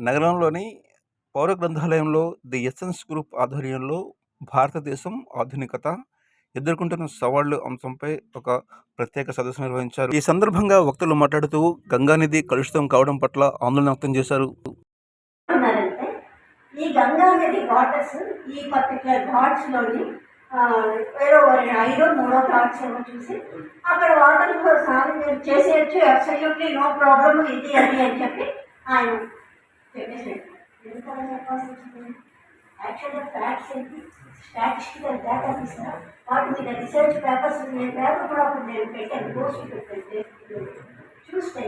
నగరంలోని పౌర గ్రంథాలయంలో the essence group ఆధ్వర్యంలో భారతదేశం ఆధునికత ఎదుర్కొంటున్న సవాళ్ళు అంశంపై ఒక ప్రత్యేక సదస్సు నిర్వహించారు. ఈ సందర్భంగా వక్తలు మాట్లాడుతూ గంగానిధి కలుషితం కావడం పట్ల ఆందోళన వ్యక్తం చేశారు. ఈ గంగా వాటర్స్ ఈ పర్టికులర్ ఘాట్స్లోని ఆ, ఐదో మూడో ఘాట్స్ ఏమో చూసి అక్కడ వాటర్ స్నానం చేసేయచ్చు అబ్సల్యూట్లీ నో ప్రాబ్లమ్ ఇది అది అని చెప్పి ఆయన చెప్పేసాడు ఎందుకలా చెప్పాల్సి వచ్చింది? యాక్చువల్గా ఫ్యాక్ట్స్ ఏంటి? స్టాటిస్టికల్ డేటా తీసిన వాటి మీద రీసెర్చ్ పేపర్స్ నేను పేపర్ కూడా అప్పుడు నేను పెట్టాను పోస్ట్ పెట్టాను. చూస్తే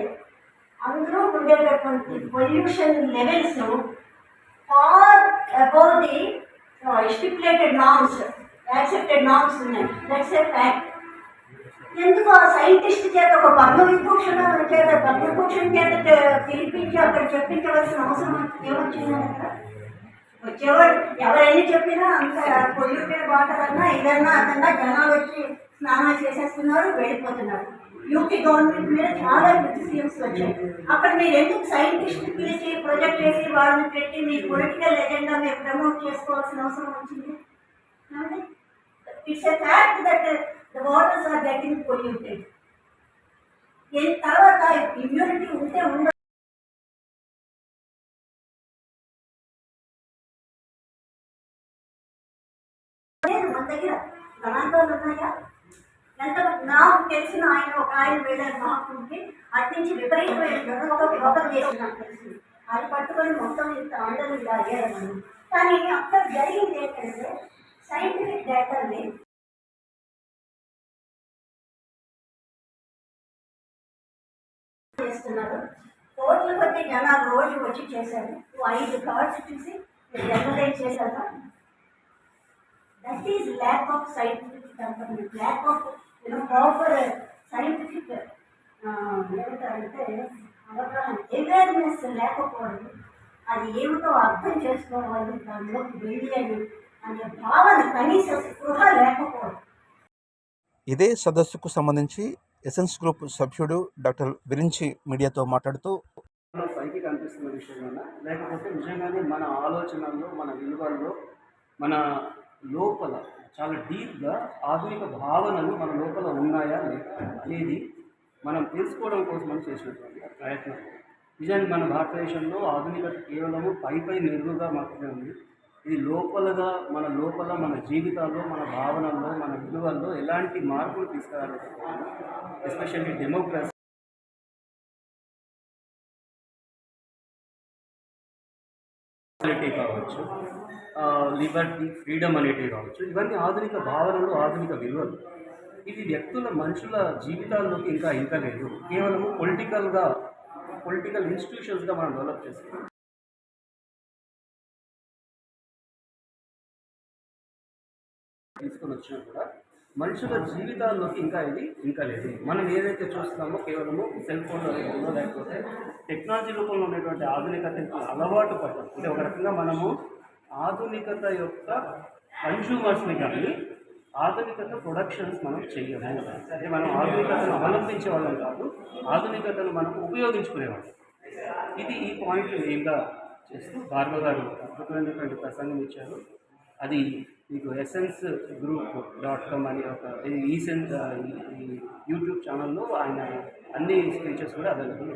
అందులో ఉండేటటువంటి pollution levels far above the stipulated norms accepted norms ఉన్నాయి. దట్స్ ఏ ఫ్యాక్ట్ ఎందుకు ఆ సైంటిస్ట్ చేత ఒక పద్మవిభూషణ చేత పద్మభూషణ్ చేత పిలిపించి అక్కడ చెప్పించవలసిన అవసరం ఏమొచ్చింది అక్కడ వచ్చేవాడు ఎవరైనా చెప్పినా అంత పొల్యూటెడ్ వాటర్ అన్నా ఇదన్నా అదన్నా జనాలు వచ్చి స్నానాలు చేసేస్తున్నారు వెళ్ళిపోతున్నారు. యూపీ గవర్నమెంట్ మీద చాలా క్రిటిసిజమ్స్ వచ్చాయి అక్కడ మీరు ఎందుకు సైంటిస్ట్ పిలిచి ప్రొజెక్ట్ చేసి వాళ్ళని పెట్టి మీ పొలిటికల్ ఎజెండా మీరు ప్రమోట్ చేసుకోవాల్సిన అవసరం వచ్చింది? It's a fact that waters are getting polluted తర్వాత ఇమ్యూనిటీ ఉంటే ఉండ మన దగ్గర గణాంకాలు ఉన్నాయా? ఎంత నాకు తెలిసిన ఆయన ఒక ఆయన వెళ్ళారు మాకుంటే అటు నుంచి విపరీతమైన జనం లోపం చేసి నాకు తెలిసింది అది పట్టుకొని మొత్తం ఇంత అందరూ ఇలా అయ్యారని కానీ అక్కడ జరిగింది ఏంటంటే సైంటిఫిక్ డేటాని చేస్తున్నారు. కోట్ల కొద్ది జనాలు రోజు వచ్చి చేశారు. నువ్వు ఐదు కార్డ్స్ చూసి జనరేట్ చేశావా that is lack of scientific development lack of you know proper scientific ఏమిటంటే అవగాహన అవేర్నెస్ లేకపోవడం అది ఏమిటో అర్థం చేసుకోవాలి దానిలోకి వెళ్ళి అనే భావన కనీస స్పృహ లేకపోవడం. ఇదే సదస్సుకు సంబంధించి ఎసెన్స్ గ్రూప్ సభ్యుడు డాక్టర్ విరించి మీడియాతో మాట్లాడుతూ పైకి కనిపిస్తున్న విషయమైనా? లేకపోతే నిజంగానే మన ఆలోచనల్లో మన విలువల్లో మన లోపల చాలా డీప్గా ఆధునిక భావనలు మన లోపల ఉన్నాయా లేదా అనేది మనం తెలుసుకోవడం కోసం మనం చేసినటువంటి ప్రయత్నం. నిజానికి మన భారతదేశంలో ఆధునికత కేవలము పై పై మెరుగుగా మాత్రమే ఉంది. ఇది లోపలగా మన లోపల మన జీవితాల్లో మన భావనల్లో మన విలువల్లో ఎలాంటి మార్పులు తీసుకురావాలి ఎస్పెషల్లీ డెమోక్రసీ కావచ్చు లిబర్టీ ఫ్రీడమ్ అనేటివి కావచ్చు ఇవన్నీ ఆధునిక భావనలు ఆధునిక విలువలు. ఇది వ్యక్తుల మనుషుల జీవితాల్లోకి ఇంకా ఇంకా లేదు కేవలం పొలిటికల్గా పొలిటికల్ ఇన్స్టిట్యూషన్స్గా మనం డెవలప్ చేసుకున్నాం తీసుకొని వచ్చినా కూడా మనుషుల జీవితాల్లోకి ఇంకా ఇది ఇంకా లేదు. మనం ఏదైతే చూస్తున్నామో కేవలము సెల్ ఫోన్లో లేకపోతే టెక్నాలజీ రూపంలో ఉన్నటువంటి ఆధునికత అలవాటు పడ్డాం. అంటే ఒక రకంగా మనము ఆధునికత యొక్క కన్జ్యూమర్స్ని కానీ ఆధునికత ప్రొడక్షన్స్ మనం చెయ్యము అంటే మనం ఆధునికతను అవలంబించే వాళ్ళం కాదు ఆధునికతను మనం ఉపయోగించుకునేవాళ్ళం. ఇది ఈ పాయింట్ మెయిన్గా చేస్తూ భార్గవ గారు అద్భుతమైనటువంటి ప్రసంగం ఇచ్చారు. అది మీకు ఎసెన్స్ గ్రూప్ డాట్ కామ్ అనే ఒక ఈ యూట్యూబ్ ఛానల్లో ఆయన అన్ని స్పీచెస్ కూడా అవైలబుల్